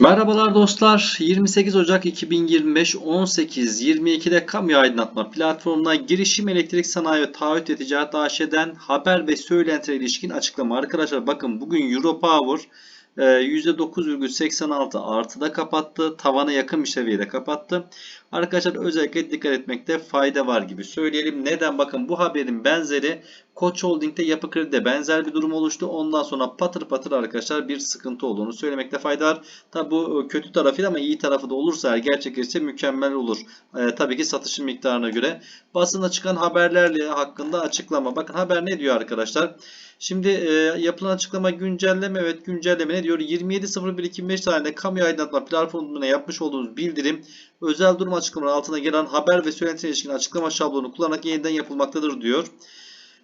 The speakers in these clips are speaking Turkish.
Merhabalar dostlar. 28 Ocak 2025 18.22'de kamu aydınlatma platformuna girişim elektrik sanayi ve taahhüt ve ticaret AŞ'den haber ve söylentilere ilişkin açıklama. Arkadaşlar bakın bugün Europower %9,86 artıda kapattı. Tavana yakın bir seviyede kapattı. Arkadaşlar özellikle dikkat etmekte fayda var gibi söyleyelim. Neden? Bakın bu haberin benzeri Koç Holding'de Yapı Kredi'de benzer bir durum oluştu. Ondan sonra patır patır arkadaşlar bir sıkıntı olduğunu söylemekte fayda var. Tabi bu kötü tarafıyla ama iyi tarafı da olursa eğer gerçekleşirse mükemmel olur. Ee, tabii ki satışın miktarına göre. Basında çıkan haberlerle hakkında açıklama. Bakın haber ne diyor arkadaşlar? Şimdi e, yapılan açıklama güncelleme evet güncelleme ne diyor? 27.01.2005 tarihinde kamu aydınlatma platformuna yapmış olduğunuz bildirim özel durum açıklamaları altına gelen haber ve söylentiye ilişkin açıklama şablonu kullanarak yeniden yapılmaktadır diyor.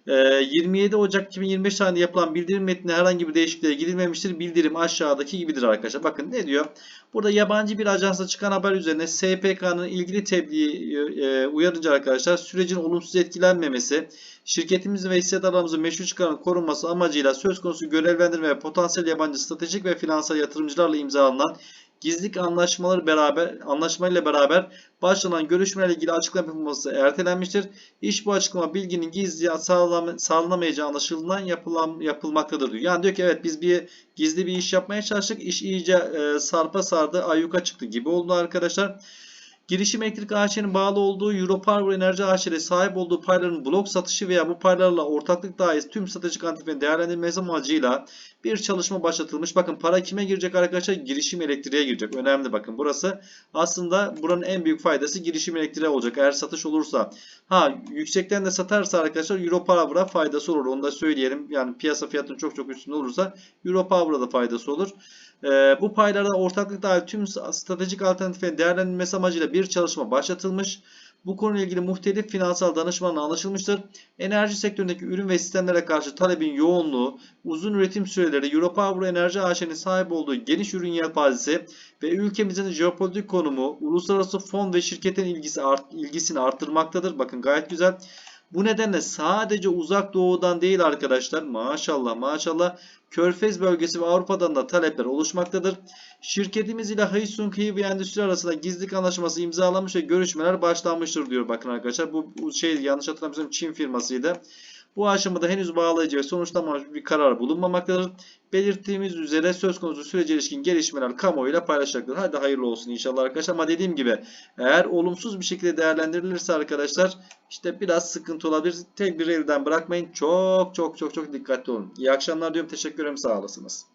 Ee, 27 Ocak 2025 tarihinde yapılan bildirim metnine herhangi bir değişikliğe gidilmemiştir. Bildirim aşağıdaki gibidir arkadaşlar. Bakın ne diyor? Burada yabancı bir ajansa çıkan haber üzerine SPK'nın ilgili tebliği e, uyarınca arkadaşlar sürecin olumsuz etkilenmemesi, şirketimizin ve hissedarlarımızın meşru çıkarının korunması amacıyla söz konusu görevlendirme ve potansiyel yabancı stratejik ve finansal yatırımcılarla imzalanan gizlilik anlaşmaları beraber anlaşmayla beraber başlanan görüşmelerle ilgili açıklama yapılması ertelenmiştir. İş bu açıklama bilginin gizli sağlam, sağlanamayacağı anlaşılan yapılan, yapılmaktadır diyor. Yani diyor ki evet biz bir gizli bir iş yapmaya çalıştık. İş iyice e, sarpa sardı, ayyuka çıktı gibi oldu arkadaşlar. Girişim Elektrik AŞ'nin bağlı olduğu Europower Enerji AŞ'de sahip olduğu payların blok satışı veya bu paylarla ortaklık dahil tüm stratejik aktiflerin değerlendirilmesi amacıyla bir çalışma başlatılmış. Bakın para kime girecek arkadaşlar? Girişim elektriğe girecek. Önemli bakın burası. Aslında buranın en büyük faydası girişim elektriğe olacak. Eğer satış olursa. Ha yüksekten de satarsa arkadaşlar Europower'a faydası olur. Onu da söyleyelim. Yani piyasa fiyatının çok çok üstünde olursa Europower'a da faydası olur. Ee, bu paylarda ortaklık dahil tüm stratejik alternatiflerin değerlendirilmesi amacıyla bir çalışma başlatılmış. Bu konuyla ilgili muhtelif finansal danışmanla anlaşılmıştır. Enerji sektöründeki ürün ve sistemlere karşı talebin yoğunluğu, uzun üretim süreleri, Europower Enerji AŞ'nin sahip olduğu geniş ürün yelpazesi ve ülkemizin jeopolitik konumu, uluslararası fon ve şirketin ilgisi art, ilgisini arttırmaktadır. Bakın gayet güzel. Bu nedenle sadece uzak doğudan değil arkadaşlar maşallah maşallah Körfez bölgesi ve Avrupa'dan da talepler oluşmaktadır. Şirketimiz ile Hyosung Hiv Endüstri arasında gizlilik anlaşması imzalanmış ve görüşmeler başlanmıştır diyor bakın arkadaşlar. Bu şey yanlış hatırlamıyorsam Çin firmasıydı. Bu aşamada henüz bağlayıcı ve sonuçlanmamış bir karar bulunmamaktadır. Belirttiğimiz üzere söz konusu sürece ilişkin gelişmeler kamuoyuyla paylaşacaktır. Hadi hayırlı olsun inşallah arkadaşlar. Ama dediğim gibi eğer olumsuz bir şekilde değerlendirilirse arkadaşlar işte biraz sıkıntı olabilir. Tedbiri elden bırakmayın. Çok çok çok çok dikkatli olun. İyi akşamlar diyorum. Teşekkür ederim. Sağ olasınız.